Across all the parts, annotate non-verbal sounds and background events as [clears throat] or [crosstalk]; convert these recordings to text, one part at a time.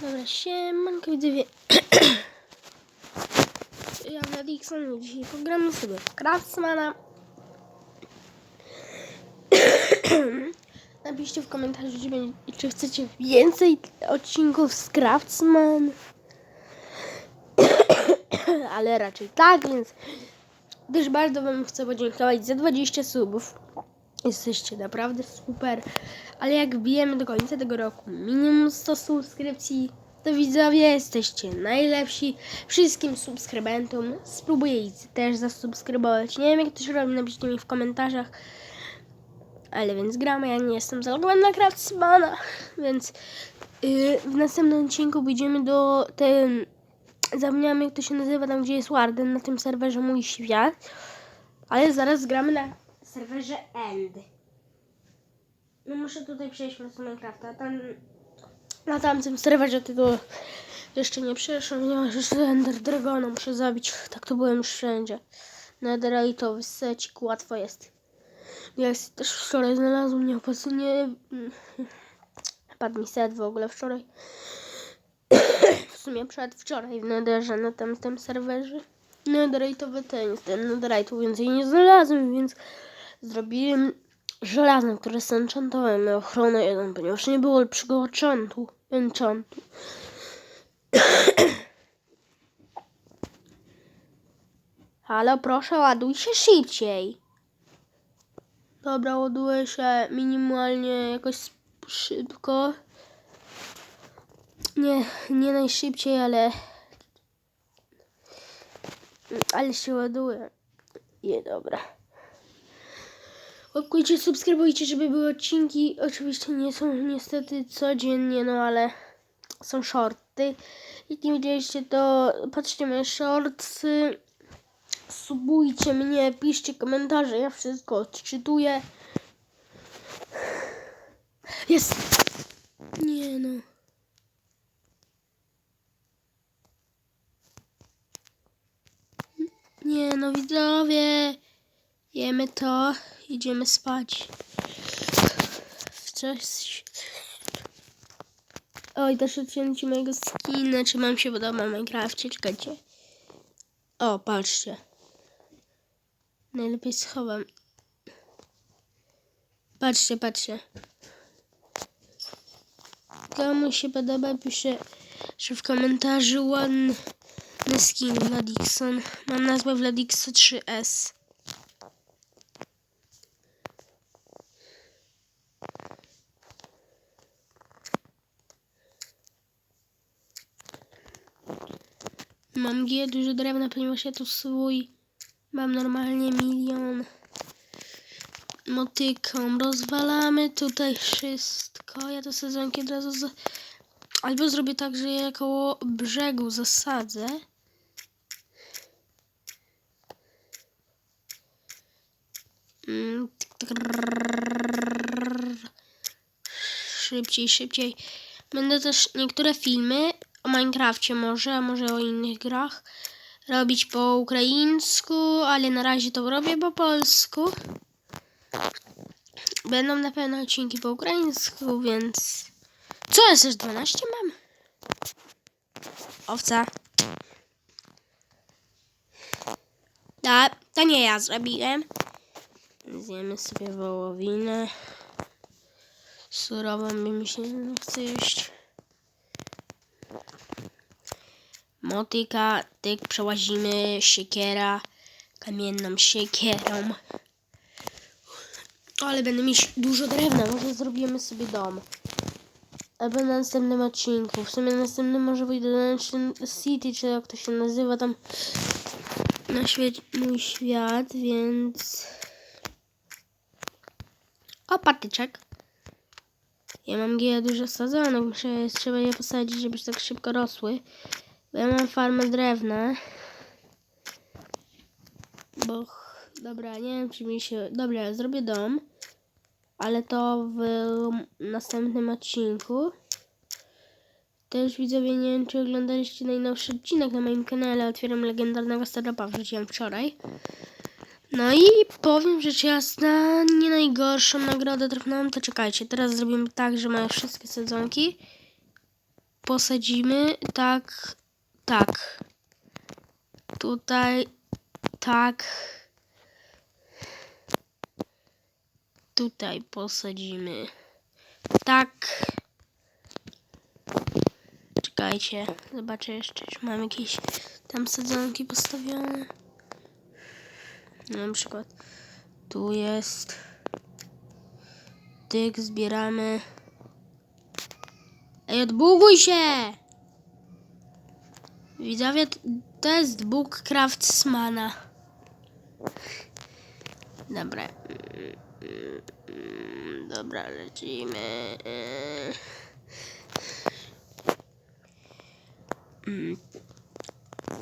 Dobra, siemanko widzowie. [clears throat] ja na Dixon dzisiaj pogramy sobie Craftsmana. [clears throat] Napiszcie w komentarzu, czy, będzie, czy chcecie więcej odcinków z Craftsman. [clears throat] Ale raczej tak, więc też bardzo Wam chcę podziękować za 20 subów. Jesteście naprawdę super. Ale jak wbijemy do końca tego roku minimum 100 subskrypcji, to widzowie jesteście najlepsi. Wszystkim subskrybentom spróbuję ich też zasubskrybować. Nie wiem jak to się robi, napiszcie mi w komentarzach. Ale więc gramy, ja nie jestem zalogowany na Craftsmana, więc yy, w następnym odcinku pójdziemy do ten... Zapomniałam jak to się nazywa, tam gdzie jest Warden, na tym serwerze Mój Świat. Ale zaraz gramy na serwerze End. No muszę tutaj przejść na Minecrafta. Tam, na tamtym serwerze tego jeszcze nie przeszłem. Nie masz jeszcze Ender Dragona muszę zabić. Tak to byłem już wszędzie. Netherite'owy secik, łatwo jest. Ja też wczoraj znalazłem, nie po nie... Padł mi set w ogóle wczoraj. w sumie przedwczoraj w Netherze na tamtym serwerze. Netherite'owy ten, ten Netherite'u więcej nie znalazłem, więc zrobiłem żelazne, które zenchantowałem na ochronę jeden, ponieważ nie było lepszego enchantu. enchantu. [coughs] Halo, proszę, ładuj się szybciej. Dobra, ładuję się minimalnie jakoś szybko. Nie, nie najszybciej, ale... Ale się ładuje. Nie, dobra. Łapkujcie, subskrybujcie, żeby były odcinki. Oczywiście nie są niestety codziennie, no ale są shorty. Jak nie widzieliście, to patrzcie moje shortsy. Subujcie mnie, piszcie komentarze, ja wszystko odczytuję. Jest! Nie no. Nie no, widzowie. Jemy to, idziemy spać. Coś. Oj, też odcięcie mojego skina, czy mam się podoba w Minecrafcie, czekajcie. O, patrzcie. Najlepiej schowam. Patrzcie, patrzcie. Komu się podoba, pisze że w komentarzu ładny skin Vladixon. Mam nazwę Vladixo 3S. Mam G dużo drewna, ponieważ ja tu swój mam normalnie milion motyką. Rozwalamy tutaj wszystko. Ja to sezonki od razu z... albo zrobię tak, że je koło brzegu zasadzę. Mm, Szybciej, szybciej. Będę też niektóre filmy o Minecrafcie może, a może o innych grach robić po ukraińsku, ale na razie to robię po polsku. Będą na pewno odcinki po ukraińsku, więc... Co jest już 12 mam? Owca. Da, to nie ja zrobiłem. Zjemy sobie wołowinę. Surową by mi się nie chce jeść. Motyka, tyk, przełazimy, siekiera, kamienną siekierą. Ale będę mieć dużo drewna, może zrobimy sobie dom. Albo na następnym odcinku. W sumie na następnym może wyjdę do Ancient City, czy jak to się nazywa tam na świecie, mój świat, więc... O, patyczek. Ja mam G dużo sadzonek, muszę, trzeba je posadzić, żeby tak szybko rosły. Ja mam farmę drewna. Bo, dobra, nie wiem czy mi się... Dobra, zrobię dom. Ale to w następnym odcinku. Też widzowie, nie wiem czy oglądaliście najnowszy odcinek na moim kanale. Otwieram legendarnego startupa, wrzuciłem wczoraj. No i powiem rzecz jasna, nie najgorszą nagrodę trafnąłem, to czekajcie, teraz zrobimy tak, że mają wszystkie sadzonki. posadzimy tak, tak. Tutaj tak. Tutaj posadzimy tak. Czekajcie, zobaczę jeszcze, czy mam jakieś tam sadzonki postawione. Na przykład tu jest. Tyk, zbieramy. Ej, odbuguj się! Widzowie, to jest Bóg Craftsmana. Dobra. Dobra, lecimy.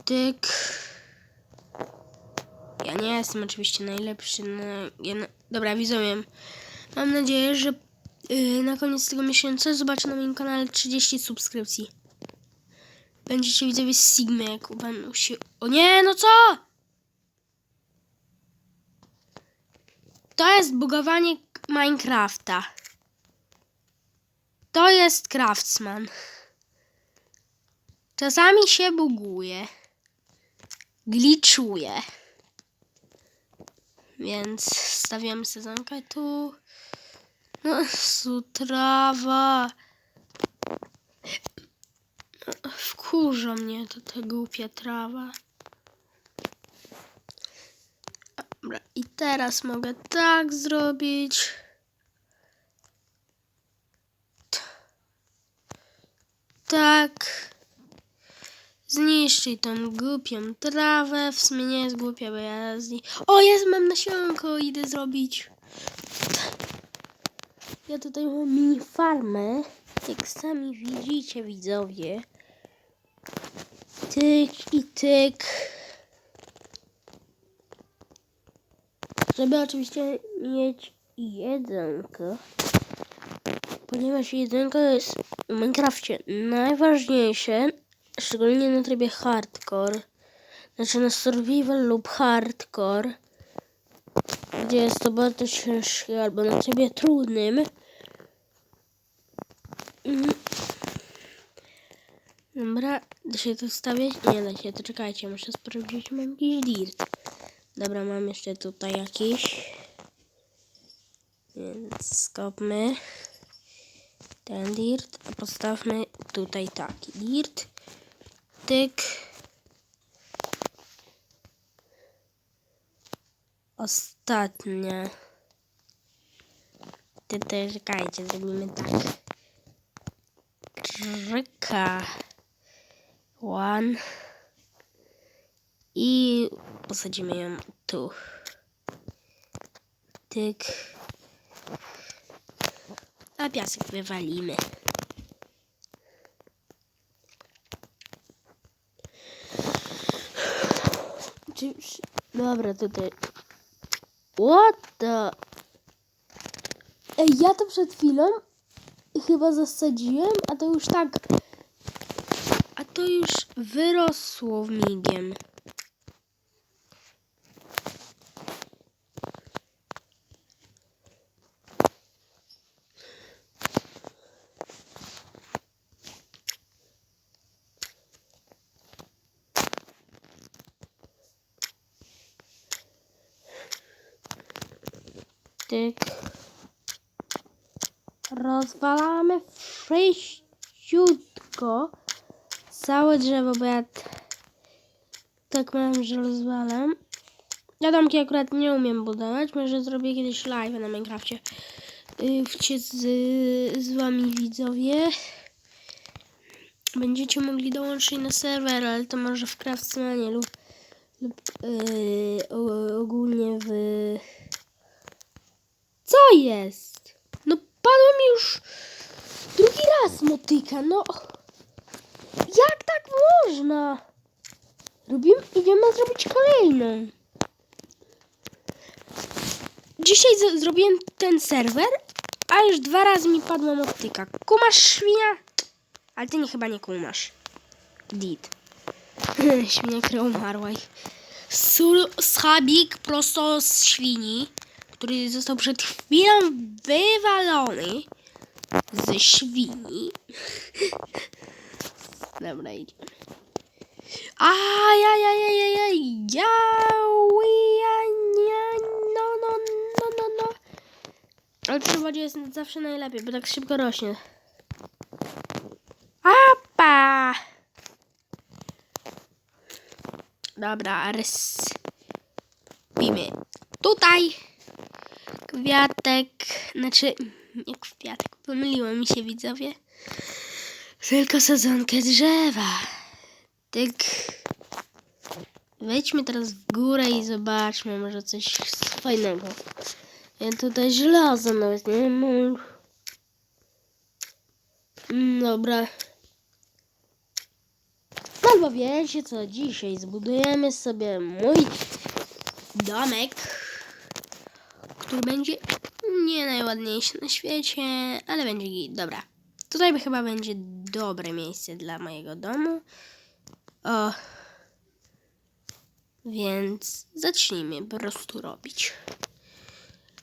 Tyk. Ja nie jestem oczywiście najlepszy na... Ja na... Dobra, widzowie. Mam nadzieję, że yy, na koniec tego miesiąca zobaczę na moim kanale 30 subskrypcji. Będziecie widzowie Sigmy, jak będą się... O nie, no co? To jest bugowanie Minecrafta. To jest Craftsman. Czasami się buguje. Glitchuje. Więc stawiamy sezonkę tu. No, su trawa. Wkurza mnie to ta głupia trawa. Dobra, i teraz mogę tak zrobić. Tak. Zniszczyj tą głupią trawę. W sumie nie jest głupia, bo ja z niej... O, jest, mam nasionko, idę zrobić. Ja tutaj mam mini farmę. Jak sami widzicie, widzowie. Tyk i tyk. Żeby oczywiście mieć jedzonko. Ponieważ jedzonko jest w Minecrafcie najważniejsze. Szczególnie na trybie hardcore. Znaczy na survival lub hardcore. Gdzie jest to bardzo ciężkie albo na trybie trudnym. Dobra, da się to stawiać? Nie da się, to czekajcie, muszę sprawdzić, mam jakiś dirt. Dobra, mam jeszcze tutaj jakiś. Więc skopmy ten dirt, a postawmy tutaj taki dirt. Tyk. Ostatnia. Ty też czekajcie, zrobimy tak. Krzyka. One. I posadzimy ją tu. Tyk. A piasek wywalimy. Dobra, tutaj. What the... Ej, ja to przed chwilą chyba zasadziłem, a to już tak... To już wyrosło migiem. Tyk. Rozwalamy sześciutko całe drzewo, bo ja tak mam, że rozwalam. Ja domki akurat nie umiem budować, może zrobię kiedyś live na Minecrafcie. Yy, Wcie z, z wami widzowie. Będziecie mogli dołączyć na serwer, ale to może w Craftsmanie lub, lub yy, ogólnie w... Co jest? No padłem już drugi raz motyka, no. Jak tak można? Robimy, idziemy zrobić kolejną. Dzisiaj zrobiłem ten serwer, a już dwa razy mi padła motyka. Kumasz świnia? Ale ty nie, chyba nie kumasz. Dit. [laughs] Świnia, która umarła. Sur schabik prosto z świni, który został przed chwilą wywalony ze świni. [laughs] Dobra, idziemy. Ajajajajajaj, ja, ja, ja, no, no, no, no, no. Ale przy wodzie jest zawsze najlepiej, bo tak szybko rośnie. Apa! Dobra, rys. Pimy. Tutaj kwiatek, znaczy nie kwiatek, pomyliło mi się widzowie. Tylko sadzonkę drzewa. Tyk. Wejdźmy teraz w górę i zobaczmy może coś fajnego. Ja tutaj żelazo nawet nie mam. Mm, Dobra. Albo wiecie co, dzisiaj zbudujemy sobie mój domek, który będzie nie najładniejszy na świecie, ale będzie. Dobra. Tutaj chyba będzie dobre miejsce dla mojego domu. O. Więc zacznijmy po prostu robić.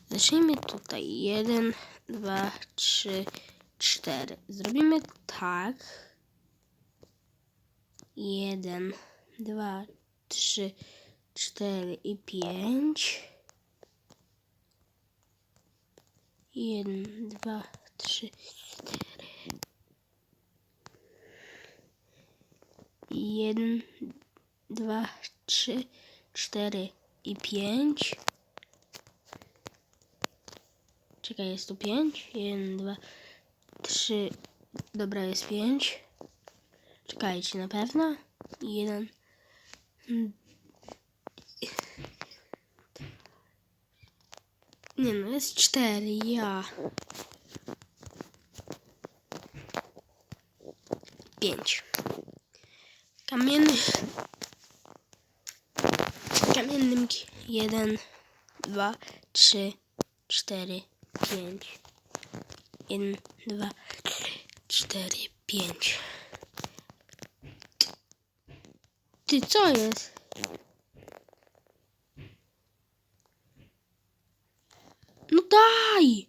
Zacznijmy tutaj. Jeden, dwa, trzy, cztery. Zrobimy tak. Jeden, dwa, trzy, cztery i pięć. Jeden, dwa, trzy, cztery. Jeden, dwa, trzy, cztery i pięć. Czekaj, jest tu pięć. Jeden, dwa, trzy. Dobra, jest pięć. Czekajcie, na pewno? Jeden. Nie no, jest cztery, ja. Pięć. Kamienny. Kamiennym. ki- Jeden, dwa, trzy, cztery, pięć. Jeden, dwa, trzy, cztery, pięć. Ty, co jest? No daj!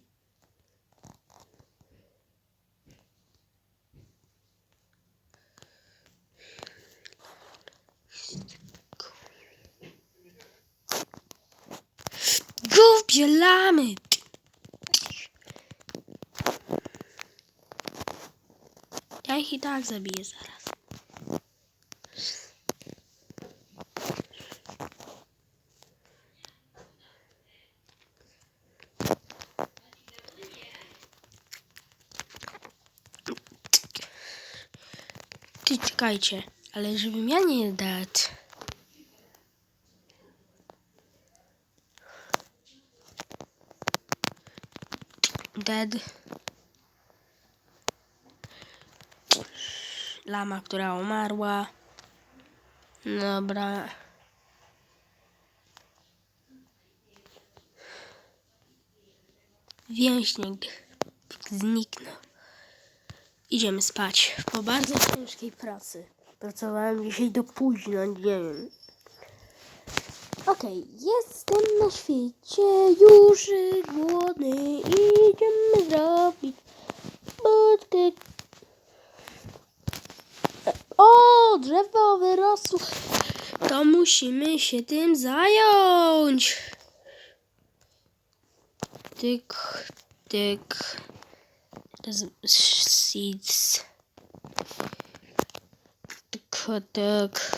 Głupie lamy! Ja ich i tak zabiję zaraz. Ty czekajcie, ale żebym ja nie dać. Dead. Lama, która umarła. Dobra. Więźnik zniknął. Idziemy spać po bardzo ciężkiej pracy. Pracowałem dzisiaj do późna, nie wiem. Okej, jestem na świecie już głodny. Idziemy zrobić budkę. O, drzewo wyrosło. To musimy się tym zająć. Tyk, tyk. seeds. Tak, tak.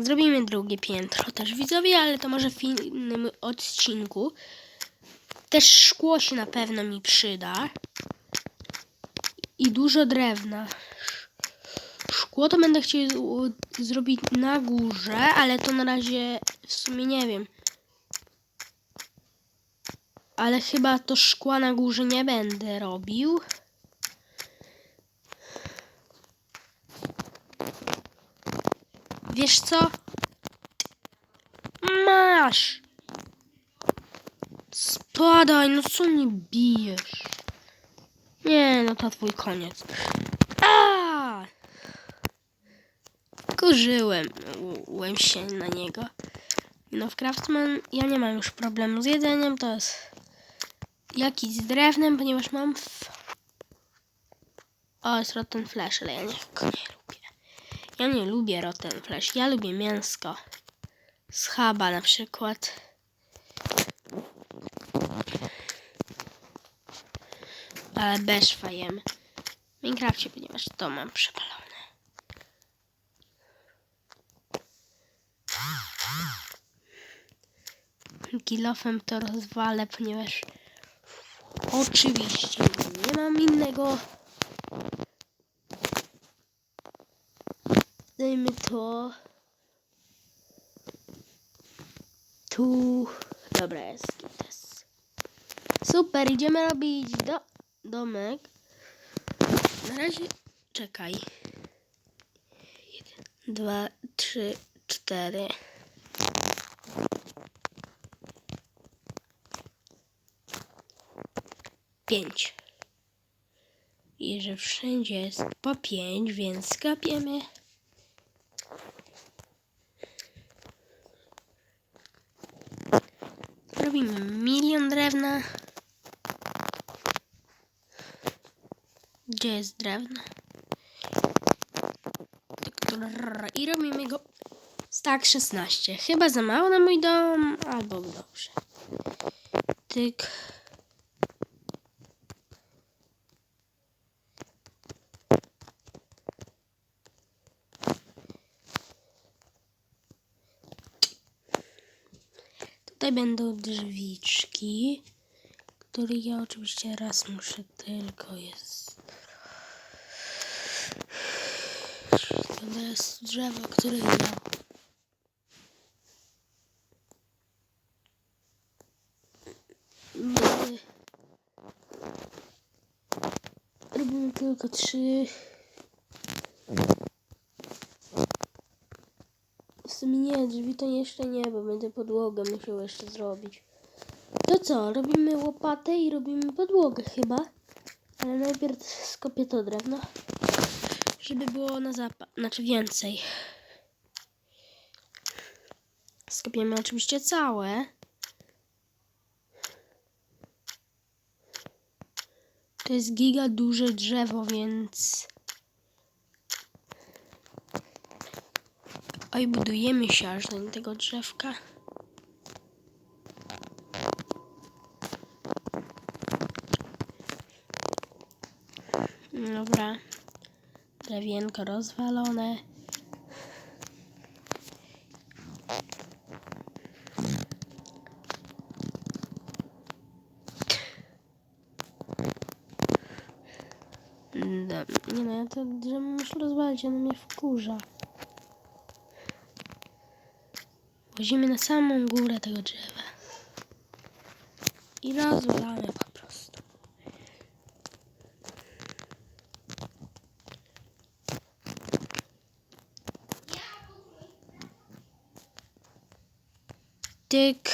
Zrobimy drugie piętro też widzowie, ale to może w innym odcinku. Też szkło się na pewno mi przyda. I dużo drewna. Szkło to będę chciał zrobić na górze, ale to na razie w sumie nie wiem. Ale chyba to szkła na górze nie będę robił. Wiesz co? Masz! Spadaj, no co mnie bijesz? Nie, no to twój koniec. Kurzyłem łem się na niego. No w Craftsman ja nie mam już problemu z jedzeniem, to jest jakiś z drewnem, ponieważ mam w... O, jest Rotten Flash, ale ja nie, nie. Ja nie lubię Rotten Flash. Ja lubię mięsko. Schaba na przykład. Ale beszwa jem. W Minecrafcie, ponieważ to mam przepalone. Kilofem to rozwalę, ponieważ oczywiście nie mam innego. Dajmy to. Tu. Dobra, jest. Super, idziemy robić do, domek. Na razie czekaj. Jeden, dwa, trzy, cztery. Pięć. I że wszędzie jest po pięć, więc skapiemy. Robimy milion drewna. Gdzie jest drewno? I robimy go tak 16. Chyba za mało na mój dom, albo dobrze. Tyk. Tutaj będą drzwiczki, które ja oczywiście raz muszę tylko jest. To jest drzewo, które ja. Nie. Robimy tylko trzy. W sumie nie, drzwi to jeszcze nie, bo będę podłogę musiał jeszcze zrobić. To co, robimy łopatę i robimy podłogę chyba. Ale najpierw skopię to drewno. Żeby było na zapach, znaczy więcej. Skopiemy oczywiście całe. To jest giga duże drzewo, więc... Oj, budujemy się aż do tego drzewka. Dobra. Drewienko rozwalone. Nie no, ja to drzewo muszę rozwalić, ono mnie wkurza. Wozimy na samą górę tego drzewa. I rozwalamy po prostu. Tyk.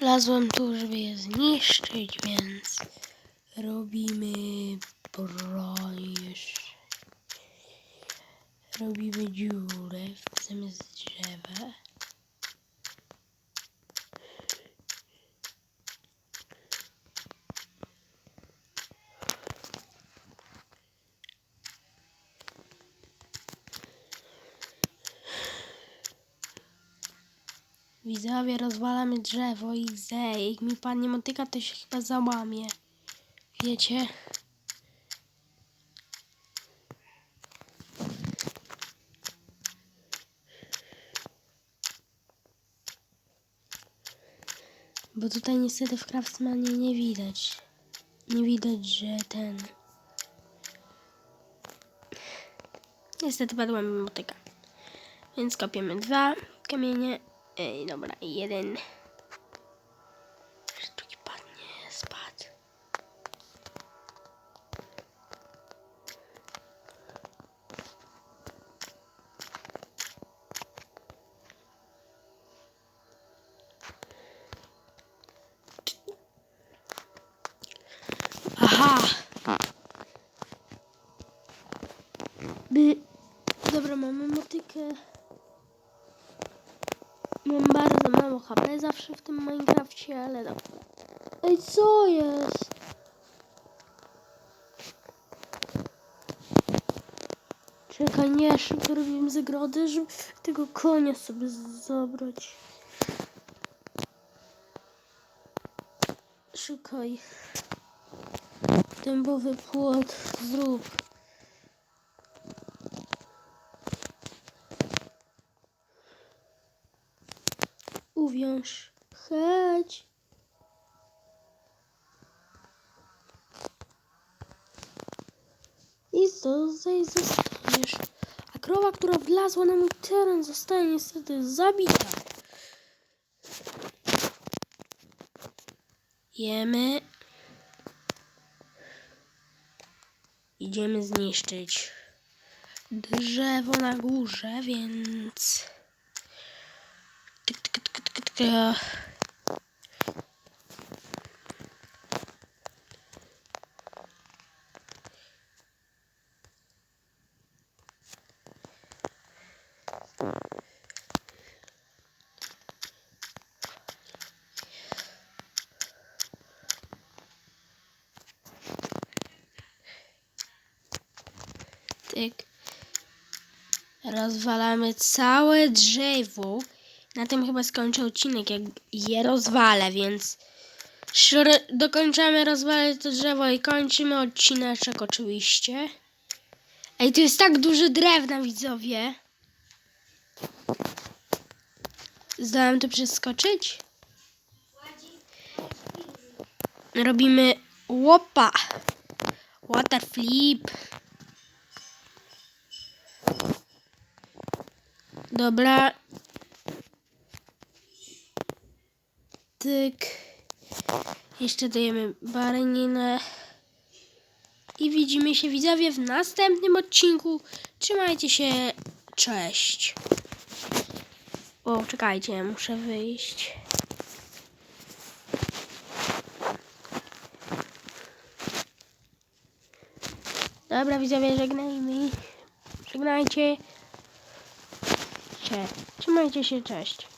Wlazłem tu, żeby je zniszczyć, więc robimy broń jeszcze. Robimy dziurę zamiast drzewa. Widzowie, rozwalamy drzewo i ze, jak mi pan nie motyka, to się chyba załamie. Wiecie? Tutaj niestety w Craftsmanie nie widać. Nie widać, że ten... Niestety padła mi motyka. Więc kopiemy dwa kamienie. Ej, dobra, jeden. Mam bardzo mało HP zawsze w tym Minecrafcie, ale dobra. Ej, co jest? Czekaj, nie, szybko robimy zagrodę, żeby tego konia sobie zabrać. Szukaj. Dębowy płot zrób. Uwiąż. Chodź. I tutaj zostaniesz. A krowa, która wlazła na mój teren, zostaje niestety zabita. Jemy. Idziemy zniszczyć drzewo na górze, więc... Tyk, tyk, Tyk. Rozwalamy całe drzewo. Na tym chyba skończę odcinek, jak je rozwalę, więc dokończamy rozwalać to drzewo i kończymy odcineczek oczywiście. Ej, tu jest tak dużo drewna, widzowie. Zdałem to przeskoczyć? Robimy łopa. Water flip. Dobra. Tyk. Jeszcze dajemy baraninę. I widzimy się widzowie w następnym odcinku. Trzymajcie się. Cześć. O, czekajcie, muszę wyjść. Dobra, widzowie, żegnajmy. Żegnajcie. Cie. Trzymajcie się, cześć.